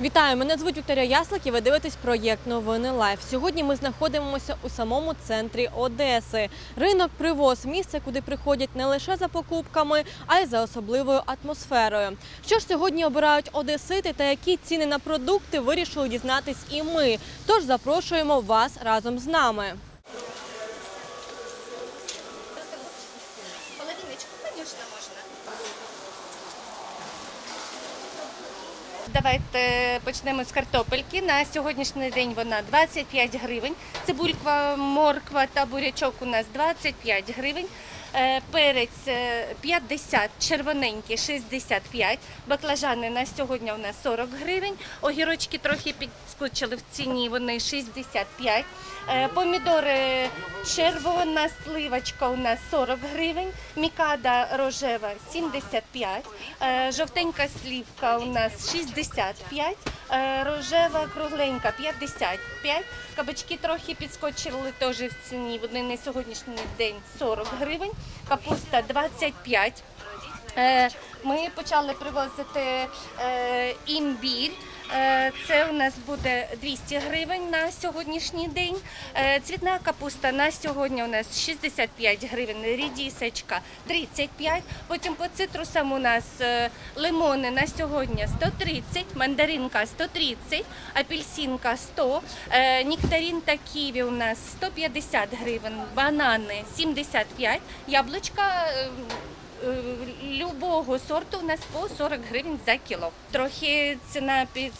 Вітаю, мене звуть Вікторія Яслик і ви дивитесь проєкт Новини Лайф. Сьогодні ми знаходимося у самому центрі Одеси. Ринок привоз місце, куди приходять не лише за покупками, а й за особливою атмосферою. Що ж сьогодні обирають одесити та які ціни на продукти вирішили дізнатись і ми. Тож запрошуємо вас разом з нами. Давайте почнемо з картопельки. На сьогоднішній день вона 25 гривень. Цибулька, морква та бурячок у нас 25 гривень. Е, Перець е, 50, червоненький 65, баклажани на сьогодні у нас 40 гривень, огірочки трохи підскочили в ціні, вони 65, Е, помідори червона сливочка у нас 40 гривень, мікада рожева 75, е, жовтенька слівка у нас 65, е, рожева кругленька 55, кабачки трохи підскочили теж в ціні, вони на сьогоднішній день 40 гривень, капуста 25. Е, Ми почали привозити е, імбір. Е, Це у нас буде 200 гривень на сьогоднішній день. Е, Цвітна капуста на сьогодні у нас 65 гривень, рідісочка 35. Потім по цитрусам у нас е, лимони на сьогодні 130, мандаринка 130, апельсинка 100, е, нектарин та ківі у нас 150 гривень, банани 75, яблучка любого сорту у нас по 40 гривень за кіло. Трохи ціна е,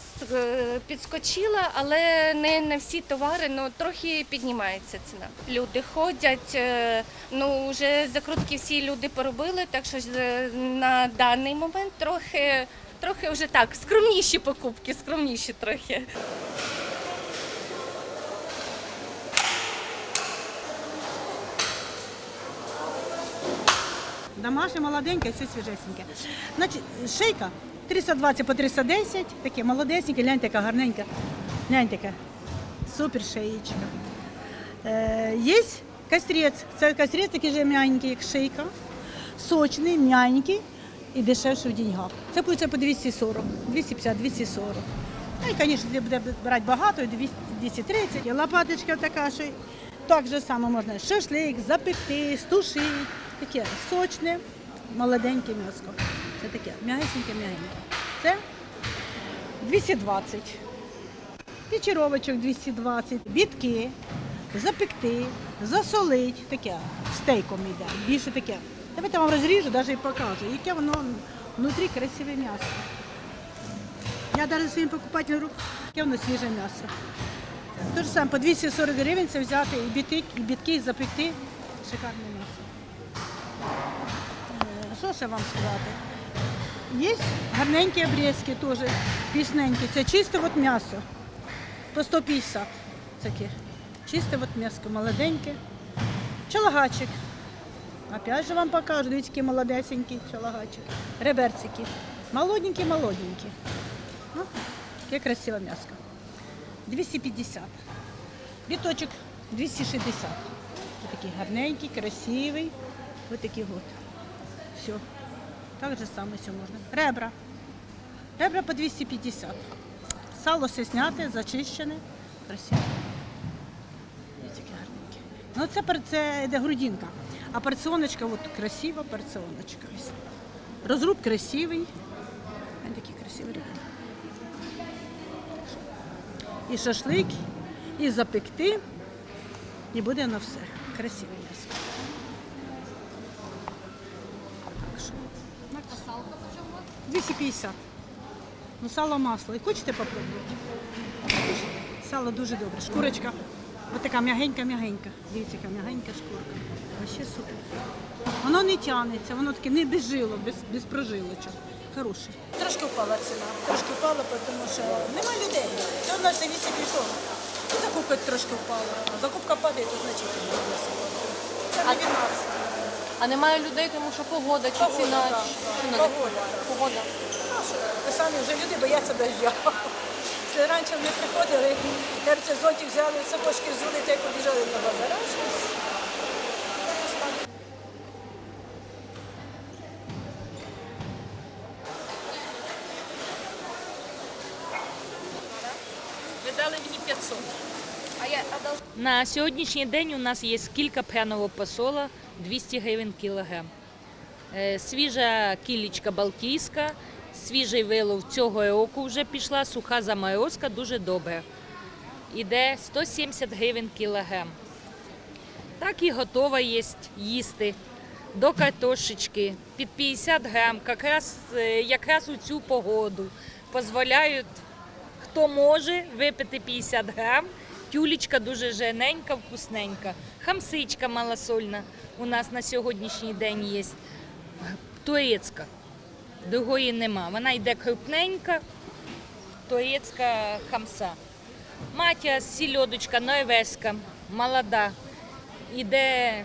підскочила, але не на всі товари, ну трохи піднімається ціна. Люди ходять, е, ну вже закрутки всі люди поробили, так що е, на даний момент трохи, трохи вже так, скромніші покупки, скромніші трохи. Домашнє, молоденьке, все свіжесеньке. Значить, шейка 320 по 310, таке молодесеньке, гляньте, яка гарненька. Гляньте, яка. Супер шеєчка. Е, є кастрець. Це кастрець такий же м'яненький, як шейка. Сочний, м'яненький і дешевший в деньгах. Це буде по 240, 250, 240. Ну і, звісно, буде брати багато, 230. І лопаточка така, що так же само можна шашлик, запекти, стушити. Таке сочне, молоденьке м'яско. Це таке м'ягесеньке, м'ягеньке. Це 220. Печеровочок 220, бітки, запекти, засолить, таке стейком йде, більше таке. Давайте вам розріжу, навіть і покажу, яке воно внутрі красиве м'ясо. Я навіть своїм покупателям рук, яке воно свіже м'ясо. Те ж саме, по 240 гривень це взяти і бітки, і бітки, і запекти. Шикарне м'ясо. Ще вам сказати? Є гарненькі обрізки теж, пісненькі. Це чисте от м'ясо. По 150 таке. Чисте от м'ясо, молоденьке. Чалагачик. Опять же вам покажу, дивіться, молодесенький чалагачик. Реберцики. Молоденькі, молоденькі. Ну, яке красиве м'ясо. 250. Біточок 260. Ось такий гарненький, красивий. Ось такий от. Все. Так же саме все можна. Ребра. Ребра по 250. Сало все зняте, зачищене. Красиве. Ось таке гарненьке. Ну це, це йде грудинка. А порціоночка, от красива порціоночка. Ось. Розруб красивий. Ось такий красивий ребра. І шашлик, і запекти, і буде на все. Красиве м'ясо. Так що. 250. Ну, сало масло. І хочете попробувати? Сало дуже добре. Шкурочка. Ось така м'ягенька-м'ягенька. Дивіться, яка м'ягенька шкурка. Вообще супер. Воно не тягнеться, воно таке не без жилок, без, без прожилочок. Хороше. Трошки впала ціна. Трошки впала, тому що нема людей. Все одно це 8 літов. І закупка трошки впала. Закупка падає, то значительно. Це не від нас. А немає людей, тому що погода чи Погода, ціна. да, чи- чи не- Погода. Погода. Ви самі вже люди бояться дождя. Це раніше вони приходили, серце зонтик взяли, сапожки взули та й побіжали на базар. А щось мені 500. А я а На сьогоднішній день у нас є кілька пряного посола 200 гривень кілограм. Е, Свіжа кілічка балтійська, свіжий вилов цього року вже пішла, суха заморозка, дуже добре. Іде 170 гривень кілограм. Так і готова є їсти до картошечки під 50 грам, якраз, е, якраз у цю погоду. Позволяють, хто може, випити 50 грам. Тюлечка дуже жененька, вкусненька. Хамсичка малосольна у нас на сьогоднішній день є. Турецька. Другої нема. Вона йде крупненька, турецька хамса. Матя сільодочка норвезька, молода. Іде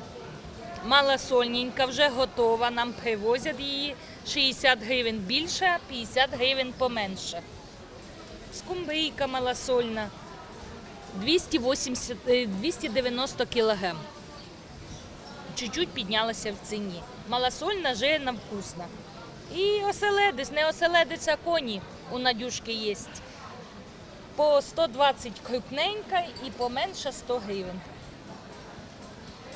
малосольненька, вже готова. Нам привозять її 60 гривень більше, 50 гривень поменше. Скумбрійка малосольна 280, е, 290 кілограм. Чуть-чуть піднялася в ціні. Малосольна, жирна, вкусна. І оселедець, не оселедець, а коні у Надюшки є. По 120 крупненька і поменше 100 гривень.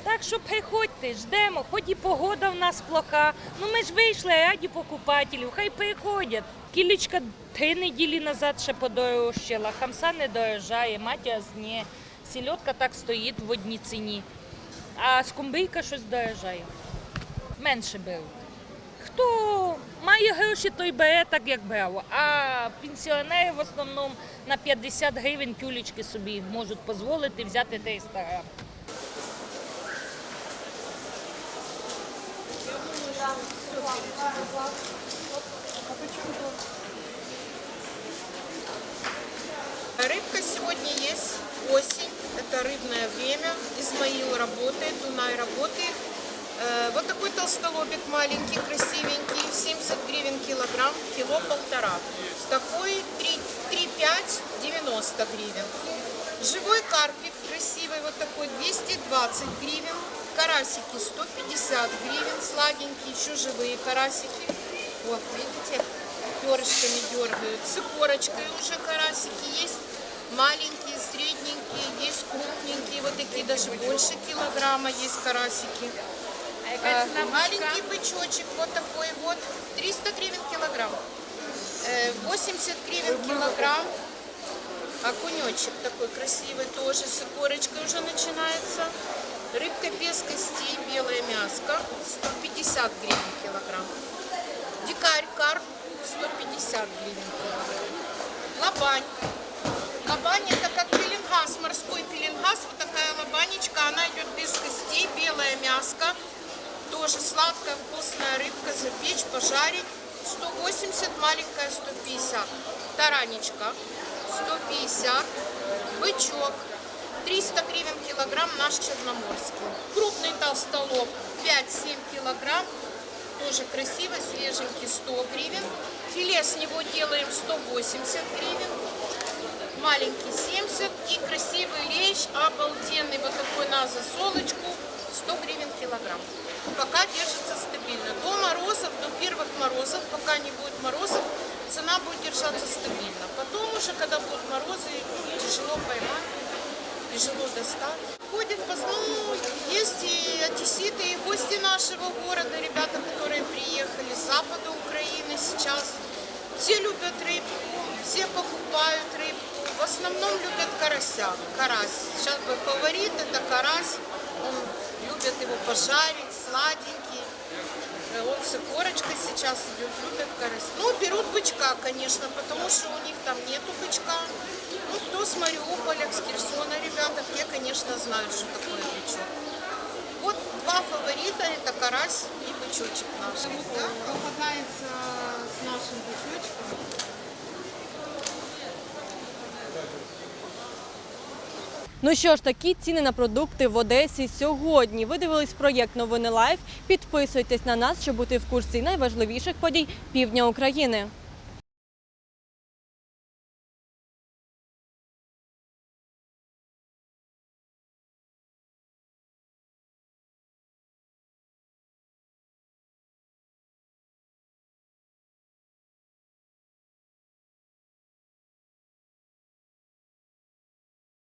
Так що приходьте, ждемо, хоч і погода в нас плоха. Ну ми ж вийшли раді покупателів, хай приходять. Кілечка три неділі назад ще подорожчала, хамса не дорожає, матіас ні. Сільотка так стоїть в одній ціні. А скумбрійка щось дорожає. Менше беруть. Хто має гроші, той бере так, як брав. А пенсіонери в основному на 50 гривень тюлечки собі можуть дозволити взяти 300 грам. Рыбка это рыбное время. Измаил работает, Дунай работает. Э, Вот такой толстолобик маленький, красивенький, 70 гривен килограмм, кило полтора. Такой 3,5, 90 гривен. Живой карпик красивый, вот такой 220 гривен. Карасики 150 гривен, сладенькие, еще живые карасики. Вот, видите, перышками дергают. С икорочкой уже карасики есть. Маленькие, такие даже больше килограмма есть карасики. Э, маленький бычочек, вот такой вот, 300 гривен килограмм. Э, 80 гривен килограмм. Окунечек такой красивый тоже, с икорочкой уже начинается. Рыбка без костей, белое мяско, 150 гривен килограмм. Дикарь карп, 150 гривен килограмм. Лобань. Лобань это как пеленгаз, морской пеленгаз, вот такая лобанечка, она идет без костей, белое мяско. Тоже сладкая, вкусная рыбка, запечь, пожарить. 180, маленькая 150. Таранечка 150. Бычок 300 гривен килограмм наш черноморский. Крупный толстолоб 5-7 килограмм. Тоже красиво, свеженький 100 гривен. Филе с него делаем 180 гривен. Маленький 70 и красивый лещ, обалденный, вот такой на засолочку, 100 гривен килограмм. Пока держится стабильно. До морозов, до первых морозов, пока не будет морозов, цена будет держаться стабильно. Потом уже, когда будут морозы, ну, тяжело поймать, тяжело достать. Ходят, по- ну, есть и одесситы, и гости нашего города, ребята, которые приехали с запада Украины сейчас. Все любят рыбку, все покупают рыбку. В основном любят карася, карась. Сейчас бы фаворит это карась. Он любит его пожарить, сладенький. Э, Он с икорочкой сейчас идет, любят карась. Ну, берут бычка, конечно, потому что у них там нету бычка. Ну, кто с Мариуполя, с Херсона, ребята, те, конечно, знают, что такое бычок. Вот два фаворита, это карась и бычочек наш. Да, Ну що ж, такі ціни на продукти в Одесі сьогодні. Ви дивились проєкт Новини Лайф. Підписуйтесь на нас, щоб бути в курсі найважливіших подій півдня України.